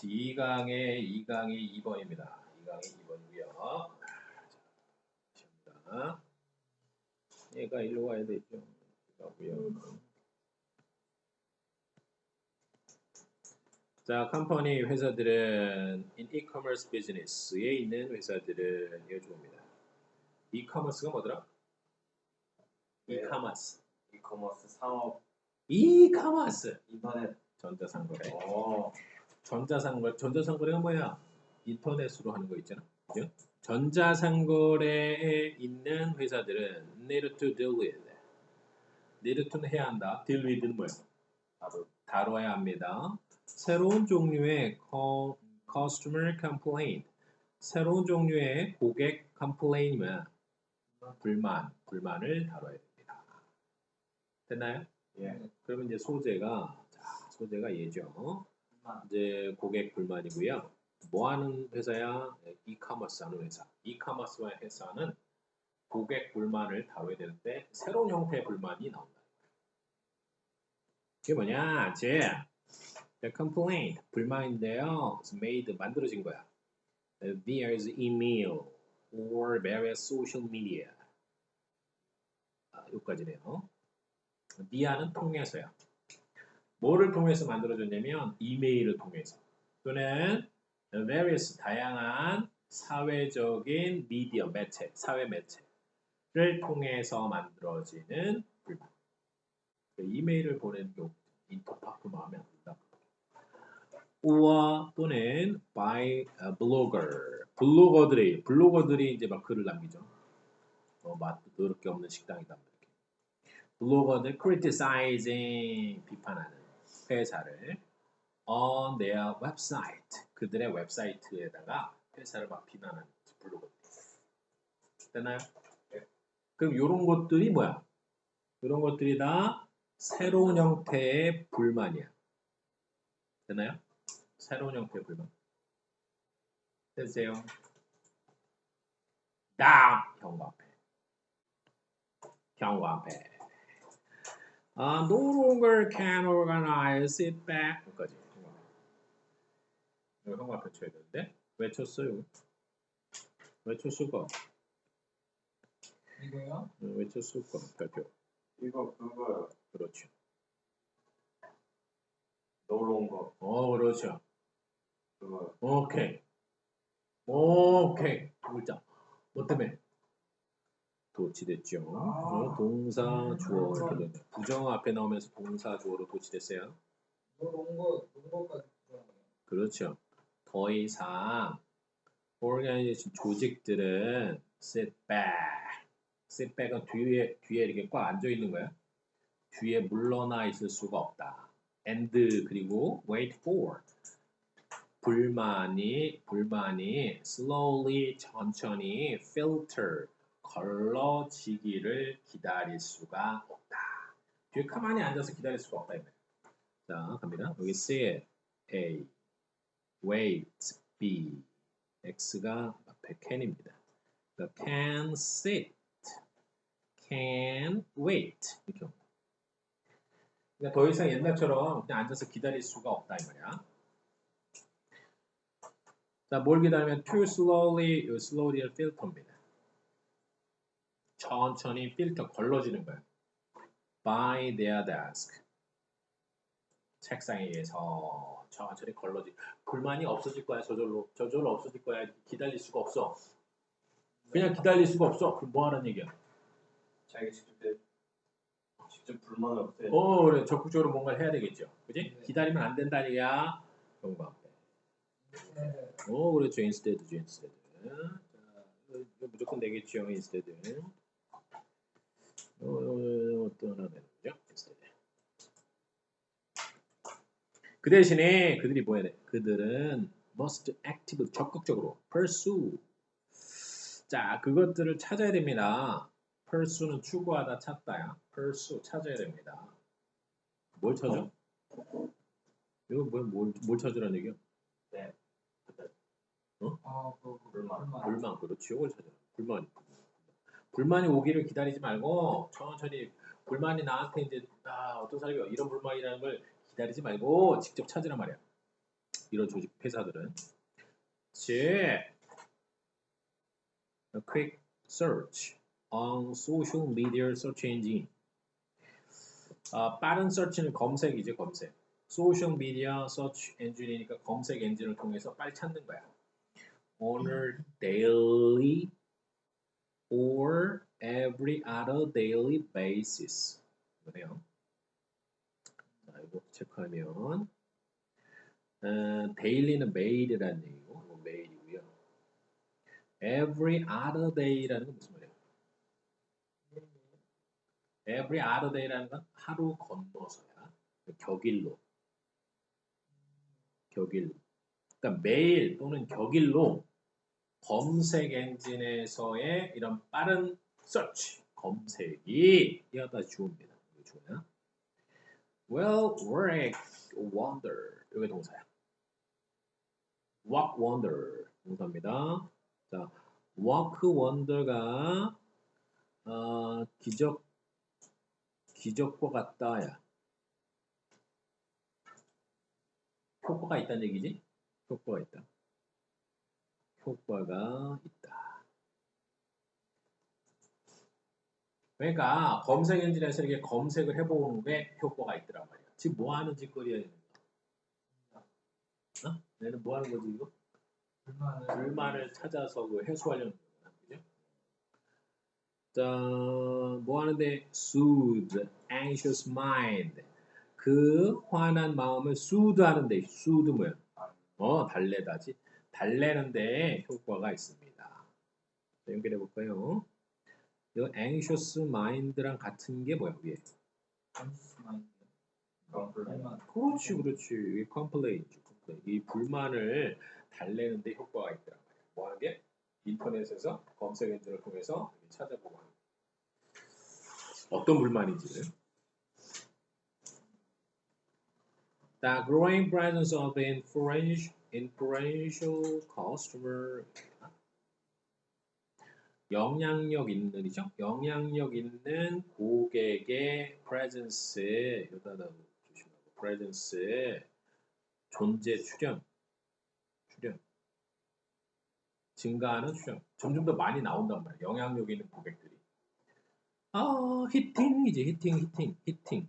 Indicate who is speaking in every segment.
Speaker 1: D강의 2강이 2번입니다. 2강이 2번이고요. 자, 얘가 일로 가야 되죠. 가고요. 자, 컴퍼니 회사들은 in e-commerce business에 있는 회사들은 이거 좋습니다. e-commerce가 뭐더라?
Speaker 2: 네.
Speaker 1: e-commerce.
Speaker 2: 이커머스 상업
Speaker 1: e-commerce.
Speaker 2: 인터넷
Speaker 1: 전자상거래.
Speaker 2: 어
Speaker 1: 전자상거래. 전자상거래가 뭐야? 인터넷으로 하는 거 있잖아. 그죠? 전자상거래에 있는 회사들은 need to deal with. need to는 해야 한다. deal with는 뭐야?
Speaker 2: 나도
Speaker 1: 다뤄야 합니다. 새로운 종류의 co- customer complaint. 새로운 종류의 고객 complaint이면 불만, 불만을 다뤄야 됩니다. 됐나요?
Speaker 2: 예
Speaker 1: 그러면 이제 소재가 자, 소재가 예죠. 이제 고객 불만이고요. 뭐 하는 회사야? 이카머스 하는 회사. 이카머스 회사는 고객 불만을 다뤄야 되는데 새로운 형태의 불만이 나온다. 그게 뭐냐? 제 the complaint 불만인데요. It's made 만들어진 거야. via email or various social media. 아, 여기까지네요. via는 통해서야. 뭐를 통해서 만들어졌냐면 이메일을 통해서 또는 various 다양한 사회적인 미디어 매체, 사회 매체를 통해서 만들어지는 불만. 그 이메일을 보내는 경우 인터파크 마음에 안 든다. 우와 또는 by a blogger 블로거들이 블로거들이 이제 막 글을 남기죠. 어, 맛도 더럽게 없는 식당이다. 블로거들 criticizing 비판하는 회사를 on their website 그들의 웹사이트에다가 회사를 막 비난하는 블로거들 됐나요?
Speaker 2: 네.
Speaker 1: 그럼 이런 것들이 뭐야? 이런 것들이 다 새로운 형태의 불만이야. 됐나요? 새로운 형태의 불만. 됐어요? 다음 경과패. 경과패. 아, no longer can organize it back. 여기까지. 이거 형과패 쳐야 되는데 왜 쳤어요? 왜 쳤을까?
Speaker 3: 이거요?
Speaker 1: 왜 쳤을까? 발표.
Speaker 2: 이거 그거
Speaker 1: 그렇죠.
Speaker 2: 놀러 온거
Speaker 1: 어, 그렇죠.
Speaker 2: 그거
Speaker 1: 오케이. 오케이. 두 글자. 뭐 때문에? 도치됐죠. 어, 동사, 주어 이렇게 되네. 부정 앞에 나오면서 동사, 주어로 도치됐어요.
Speaker 3: 들어가요.
Speaker 1: 그렇죠. 더 이상 organization 조직들은 sit back. sit back은 뒤에 뒤에 이렇게 꽉 앉아 있는 거야. 뒤에 물러나 있을 수가 없다. and 그리고 wait for 불만이 불만이 slowly 천천히 filter 걸러지기를 기다릴 수가 없다. 뒤에 가만히 앉아서 기다릴 수가 없다. 자 갑니다. 여기 sit A wait B X가 앞에 can입니다. 그러니까 can sit can wait 이렇게 옵니다. 그러니까 더 이상 옛날처럼 그냥 앉아서 기다릴 수가 없다 이 말이야. 자, 뭘 기다리면 too slowly, 요 slowly를 필터입니다. 천천히 필터 걸러지는 거야. by their desk. 책상에 의해서 천천히 걸러지. 불만이 없어질 거야 저절로. 저절로 없어질 거야. 기다릴 수가 없어. 그냥 기다릴 수가 없어. 그럼 뭐 하는 얘기야?
Speaker 2: 자기 직접 때 직접 불만을 없애
Speaker 1: 어, 그래. 적극적으로 뭔가를 해야 되겠죠. 그지?
Speaker 3: 네.
Speaker 1: 기다리면 안 된다는 얘기야. 경고 앞에.
Speaker 3: 네.
Speaker 1: 어, 그렇죠. 이거 이거 무조건 어, 어, instead. 그 대신에 그들이 뭐 해야 돼? 그들은 must active, 적극적으로 pursue. 자, 그것들을 찾아야 됩니다. pursue는 추구하다, 찾다야. pursue, 찾아야 됩니다. 뭘 찾아? 이거 뭘, 뭘, 뭘 찾으라는 얘기야?
Speaker 3: 아, 그
Speaker 2: 불만.
Speaker 1: 불만 그렇지 이걸 찾아 불만 불만이 오기를 기다리지 말고 천천히 불만이 나한테 이제 아 어떤 사람이 이런 불만이라는 걸 기다리지 말고 직접 찾으란 말이야. 이런 조직 회사들은. 즉 a quick search on social media search engine 아, 빠른 서치는 검색이죠 검색. 소셜 미디어 서치 엔진이니까 검색 엔진을 통해서 빨리 찾는 거야. a daily or every other daily basis. 그래요. 자 이거 체크하면 어, daily는 매일이라는 얘기고 매일이고요. Every other day라는 건 무슨 말이에요? Every other day라는 건 하루 건너서야 격일로. 격일 그러니까 매일 또는 격일로 검색 엔진에서의 이런 빠른 search 검색이 이어다. 이거 주어야. Well, work wonder 이게 동사야. Walk wonder 동사입니다. 자, walk wonder가 어, 기적 기적과 같다야. 효과가 있다는 얘기지? 효과가 있다. 효과가 있다. 그러니까 검색 엔진에서 이렇게 검색을 해보는 게 효과가 있더란 말이야. 지금 뭐 하는 짓거리야? 어? 얘는 뭐 하는 거지 이거?
Speaker 3: 불만을
Speaker 1: 불만을 찾아서 그 해소하려는 거야. 그죠? 자, 뭐 하는데? soothe anxious mind. 그 화난 마음을 soothe 하는데 soothe 뭐야? 어, 달래다지. 달래는 데 효과가 있습니다. 자, 연결해 볼까요? 이 anxious mind랑 같은 게 뭐야, 위에? 그렇지, 그렇지. 이게 complaint, complaint. 이 불만을 달래는 데 효과가 있더란 말이야. 뭐 하는 게? 인터넷에서 검색 엔진을 통해서 찾아보고 하는. 어떤 불만인지를. The growing presence of influential, influential customer. 영향력 있는이죠. 영향력 있는 고객의 presence에 여기다 조심하고. presence에 존재 출현 출현 증가하는 출현 점점 더 많이 나온단 말이야. 영향력 있는 고객들이. 아 히팅이지 히팅 히팅 히팅.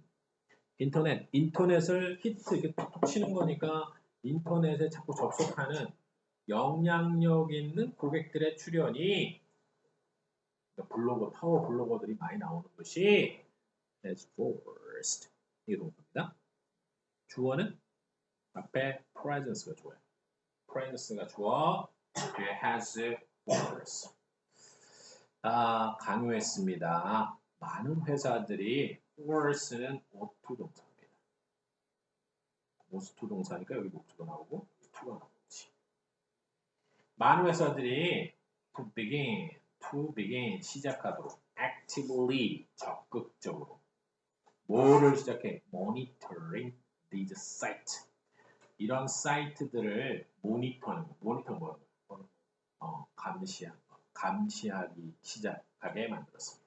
Speaker 1: 인터넷 인터넷을 히트 이렇게 톡톡 치는 거니까 인터넷에 자꾸 접속하는 영향력 있는 고객들의 그러니까 블로거 파워 블로거들이 많이 나오는 것이 as forced 이게 동사입니다. 주어는 앞에 presence가 주어요. presence가 주어 뒤에 has force 아 강요했습니다. 많은 회사들이 force는 오투 동사입니다. 오스투 동사니까 여기 목투가 나오고 투가 나오지. 많은 회사들이 to begin, to begin 시작하도록 actively 적극적으로 뭐를 시작해? monitoring these site 이런 사이트들을 모니터하는 거. 모니터 뭐야? 어, 감시하, 감시하기 시작하게 만들었습니다.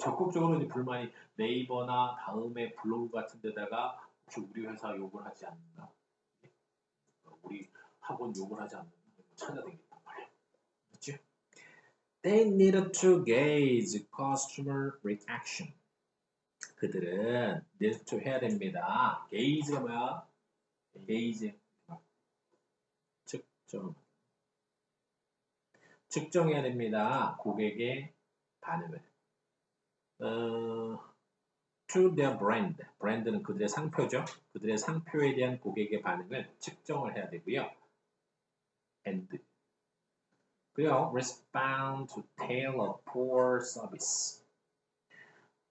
Speaker 1: 적극적으로 이제 불만이 네이버나 다음에 블로그 같은 데다가 혹시 우리 회사 욕을 하지 않는다. 어, 우리 학원 욕을 하지 않는다. 찾아다닌단 말이야. 그렇죠? They needed to gauge customer reaction. 그들은 need to 해야 됩니다. gauge가 뭐야? gauge. 측정. 측정해야 됩니다. 고객의 반응을. 어, to their brand. 브랜드는 그들의 상표죠. 그들의 상표에 대한 고객의 반응을 측정을 해야 되고요. and 그리고 respond to tale of poor service.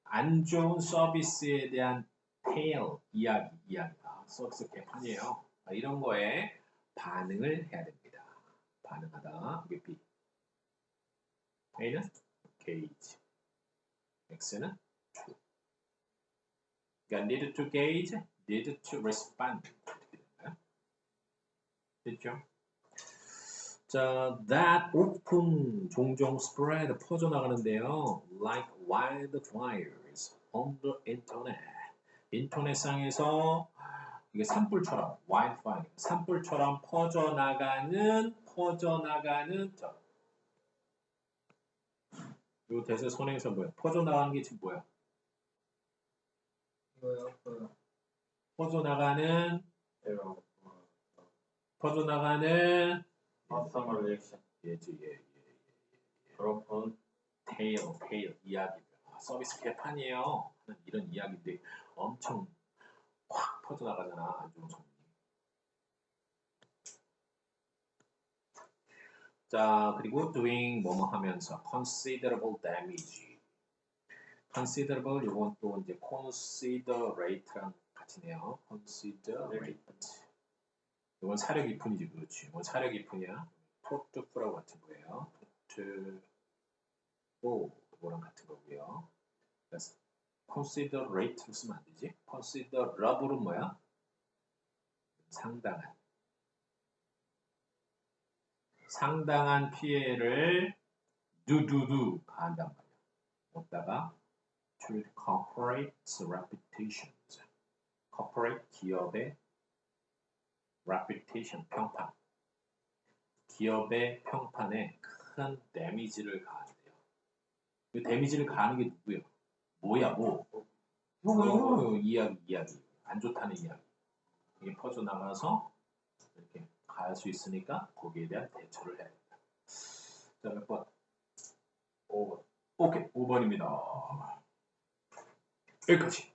Speaker 1: 안 좋은 서비스에 대한 tale 이야기 이야기가 서비스 개판이에요. 아, 이런 거에 반응을 해야 됩니다. 반응하다 이게 B. A는 gauge. X는. 그러니까 need to gauge, need to respond. 됐죠? 자, that open 종종 spread 퍼져나가는데요. like wildfires on the internet. 인터넷상에서 이게 산불처럼 wildfire 산불처럼 퍼져나가는 퍼져나가는 저. 요 대세 선행사 뭐야? 퍼져나가는 게 지금 뭐야? 퍼져나가는 퍼져나가는
Speaker 2: 커스터머 리액션
Speaker 1: 예지 예, 예, 예.
Speaker 2: 브로큰
Speaker 1: 테일 테일 이야기들 아, 서비스 개판이에요. 하는 이런 이야기들이 엄청 확 퍼져나가잖아 안 좋은 소문이 자 그리고 doing 뭐뭐 하면서 considerable damage considerable 요건 또 이제 considerate랑 같이네요. considerate. 이건 사려 깊은이지 그렇지. 이건 사려 깊으냐 토트프라고 같은 거예요. 토트 또 이거랑 같은 거고요. 그래서 considerate로 쓰면 안 되지? considerable은 뭐야? 상당한. 상당한 피해를 두두두 가한단 말이야. 여기다가 to the corporate reputations corporate 기업의 reputation 평판 기업의 평판에 큰 데미지를 가한대요. 이 데미지를 가하는 게 누구예요? 뭐야 뭐? 요거 이야기 이야기 안 좋다는 이야기 이게 퍼져 나가서 이렇게 갈수 있으니까 거기에 대한 대처를 해야 된다. 자몇 번? 5번. 오케이 5번입니다. 여기까지.